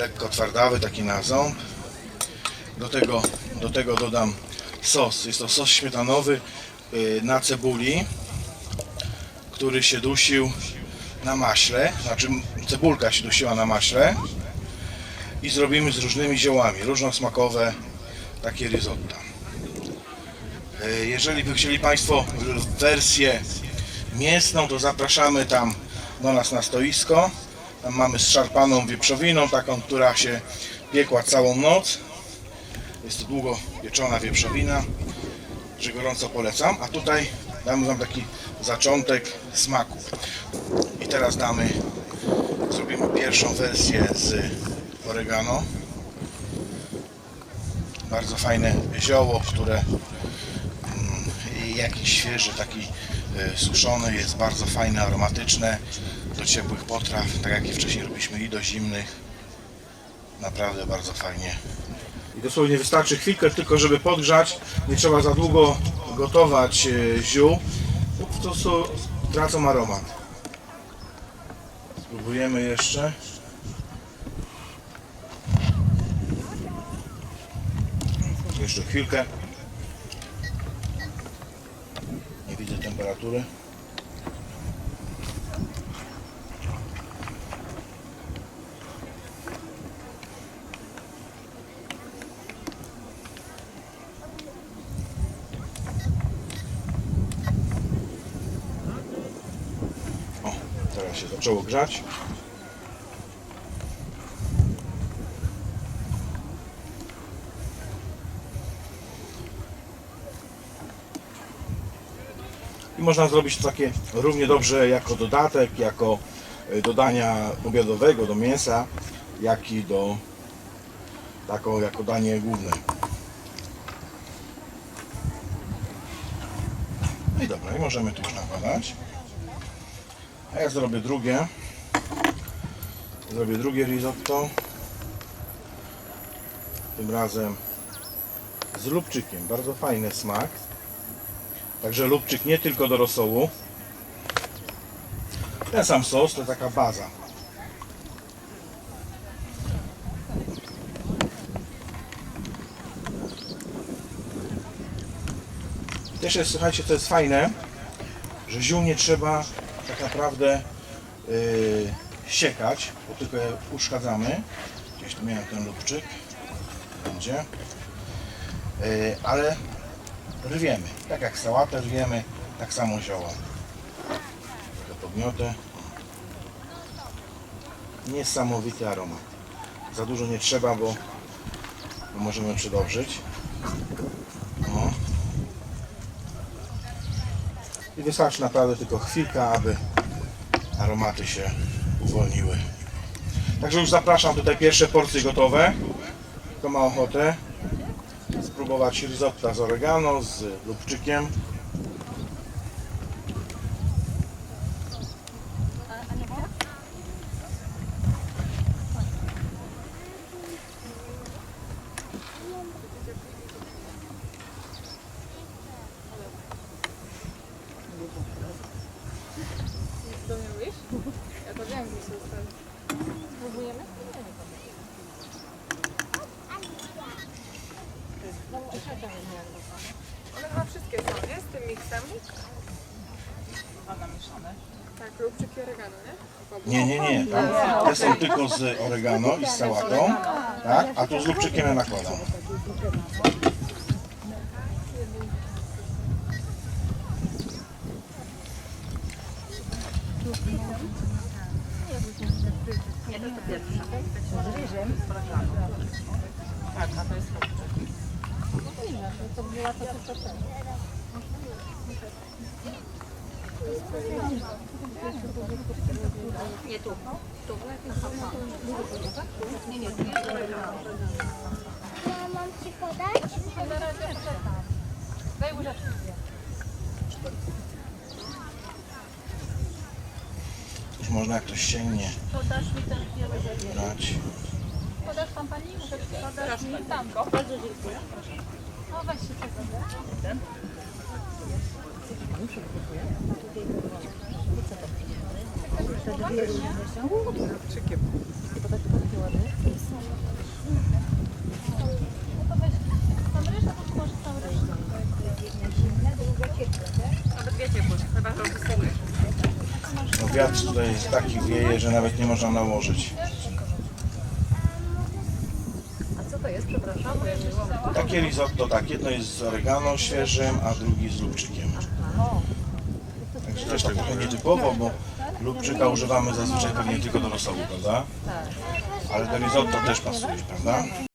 lekko twardawy, taki na ząb. Do tego, do tego dodam sos. Jest to sos śmietanowy y, na cebuli, który się dusił na maśle, znaczy cebulka się dusiła na maśle i zrobimy z różnymi ziołami, różnosmakowe takie risotto. Y, Jeżeli by chcieli Państwo wersję mięsną, to zapraszamy tam do nas na stoisko. Tam mamy zszarpaną wieprzowiną, taką, która się piekła całą noc. Jest to długo pieczona wieprzowina, że gorąco polecam. A tutaj damy Wam taki zaczątek smaku. I teraz damy, zrobimy pierwszą wersję z oregano. Bardzo fajne zioło, które mm, jakiś świeży, taki e, suszony, jest bardzo fajne, aromatyczne do ciepłych potraw, tak jak i wcześniej robiliśmy i do zimnych. Naprawdę bardzo fajnie. I dosłownie wystarczy chwilkę tylko, żeby podgrzać. Nie trzeba za długo gotować e, ziół, bo po prostu tracą aromat. Spróbujemy jeszcze. Jeszcze chwilkę. Nie widzę temperatury. Teraz się zaczęło grzać. I można zrobić to takie równie dobrze jako dodatek, jako e, dodania obiadowego do mięsa, jak i do taką jako danie główne. No i dobra, i możemy tu już nakładać. A ja zrobię drugie. Zrobię drugie risotto. Tym razem z lubczykiem. Bardzo fajny smak. Także lubczyk nie tylko do rosołu. Ten sam sos to taka baza. Też jest, słuchajcie, to jest fajne, że ziół nie trzeba tak naprawdę yy, siekać, bo tylko je uszkadzamy. Gdzieś tu miałem ten lubczyk. Będzie. Yy, ale rwiemy. Tak jak sałatę rwiemy, tak samo zioło. Trochę podmiotę. Niesamowity aromat. Za dużo nie trzeba, bo, bo możemy przedobrzyć. I wystarczy naprawdę tylko chwilka, aby aromaty się uwolniły. Także już zapraszam tutaj pierwsze porcje gotowe. Kto ma ochotę spróbować risotto z oregano, z lubczykiem. To nie mówisz? Ja to wiem, gdzie się ustawi. Próbujemy? One chyba wszystkie są, nie? Z tym miksem. Tak, lubczyk i oregano, nie? Nie, nie, nie. Tam, te są tylko z oregano i z sałatą. Tak? A tu z lubczykiem ja nakładam. Mam ci podać? Daj łyżeczkę. Można jak ktoś sięgnie Podasz mi ten dwie brać. Podasz tam pani? Podasz mi tam. Bardzo dziękuję. No weź się tego. Wiatr tutaj jest taki wieje, że nawet nie można nałożyć. A co to jest, przepraszam? Takie risotto, tak, jedno jest z oregano świeżym, a drugi z lubczykiem. Także też tak trochę nietypowo, bo lubczyka używamy zazwyczaj pewnie tylko do rosołu, prawda? Ale do risotto też pasuje, prawda?